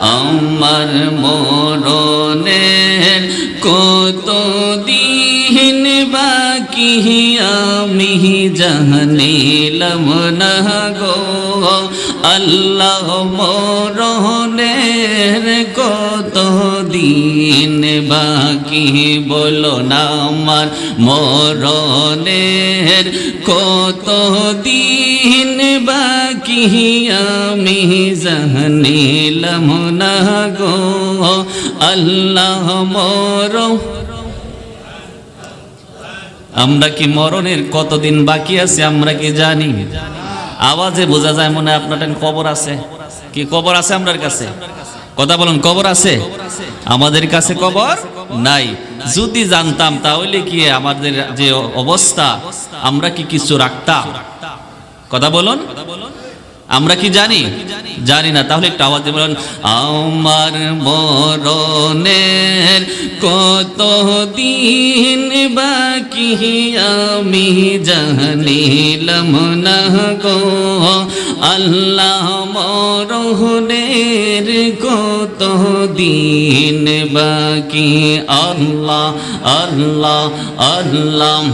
আমার মরণের কত দিন বাকি আমি জানিলাম না গো। আল্লাহ মরণের কত দিন বাকি বলো না আমার মরণের কত দিন বাকি আমি জানিলাম না গো। আল্লাহ মর আমরা কি মরণের কতদিন বাকি আছে আমরা কি জানি? আওয়াজে বোঝা যায় মনে হয় আপনার কবর আছে। কি কবর আছে আপনার কাছে? কথা বলেন, কবর আছে? আমাদের কাছে কবর নাই। যদি জানতাম তাহলে কি আমাদের যে অবস্থা, আমরা কি কিছু রাখতাম? কথা বলুন। আমরা কি জানি? জানি না। তাহলে একটু আওয়াজ বলুন, আমার মরণের কত দিন বাকি আমি জানিলাম না গো। আল্লাহ মরণের কত দিন বাকি আল্লাহ আল্লাহ আল্লাহ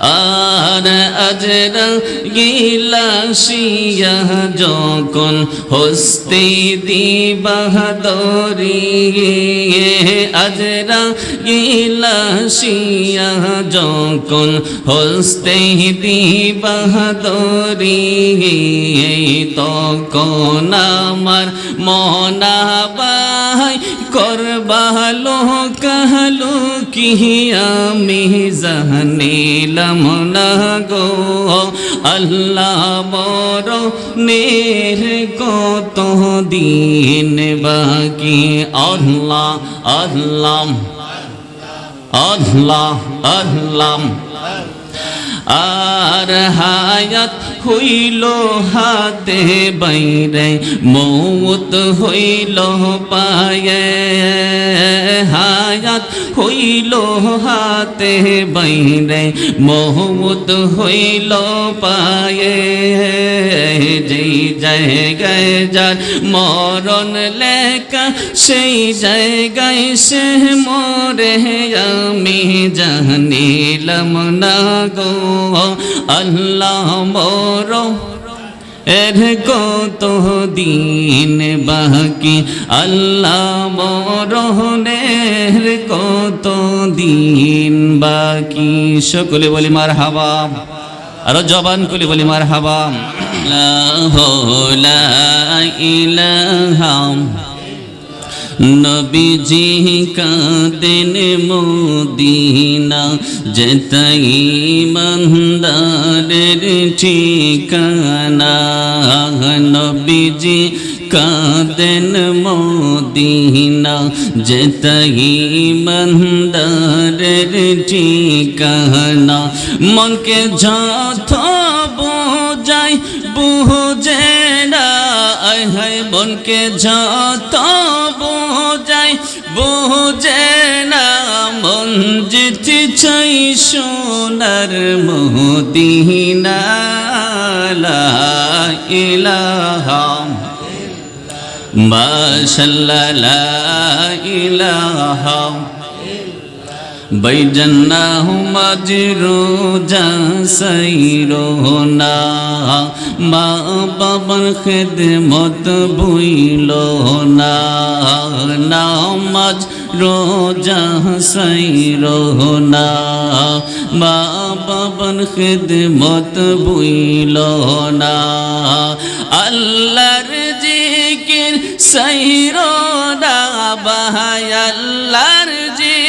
আর আজরা গিলাসিয়া যখন হস্তে দি বাহাদরি আজরা গিলাসিয়া যখন হস্তে দি বাহাদরি তখন আমার মনাবাই করবালো কাহালো কি আমি জানিলাম না গো, আল্লাহ বড় নের কত দিন বাকি। আল্লাহ আল্লাহ আল্লাহ আল্লাহ। আর হায়াত হইল হাতে বাইরে, মৌত হইল পায়ে। হায়াত হইল হাতে বাইরে মৌত হইল পায়ে। যেই জায়গায় যার মরণ লেখা, সেই জায়গায় সে মরে। আমি জানিলাম না গো, আল্লাহ মর এর কত দিন বাকি? আল্লাহ মরণের কত দিন বাকি? সকলে বলি মার হাবা আরও জবান কলি বলি মার হাবা নবীজি কাঁদেন মোদিনা যেতাই মন্দারের ঠিকানা। নবীজি কাঁদেন মোদিনা যেতাই মন্দারের ঠিকানা মনকে যত আয় হায় মনকে যত বোঝাই, বুঝে না মন যেতে চাই সোনার মোদিনা ইলাহা। মাশাল্লাহ ইলাহা। बैजन्ना मजरो जा सैरो ना माँ बाबर खिदमत भूलो ना नामज रोजा सैरो ना माँ बाबर खिदमत भूलो ना আল্লাহর জিকির সৈরো না বাহাই আল্লাহর জিকির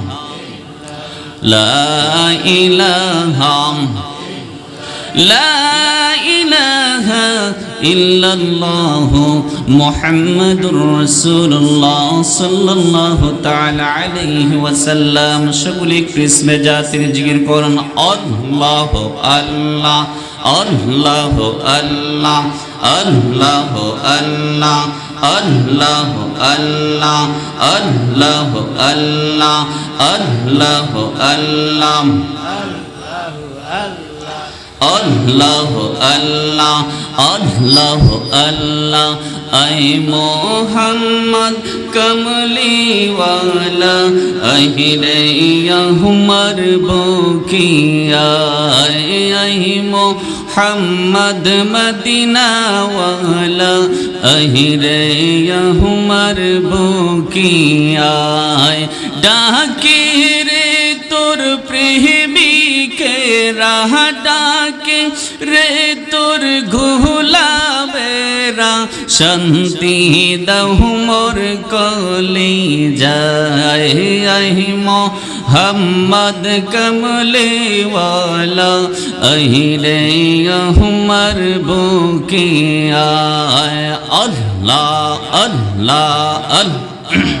لا إله لا إله إلا الله محمد رسول الله صلى الله تعالى عليه وسلم. সকলে কৃষ্ণ জাতির জিকির الله الله الله الله الله الله الله আল্লাহ আল্লাহ আল্লাহ আল্লাহ আল্লাহ আল্লাহ। আল্লাহ আল্লাহ আল্লাহ আল্লাহ। আই মোহাম্মদ কমলিওয়ালা আহিরে হুমর বকিয়া। আই মোহাম্মদ মদিনাওয়ালা। আহিরে হুমার বুকিয়ায় ডাকে রে তোর প্রেমিকে রাহা ডাকে রে তোর ঘুলাবেরা শান্তি দহু মোর কলি যায় মোহাম্মদ কমলে वाला আহিরে হুমর বুকে আয়। আল্লাহ আল্লাহ আল্লাহ।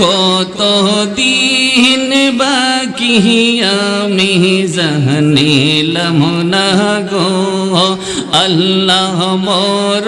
কত দিন বাকি আমি জানিলাম না গো। আল্লাহ মর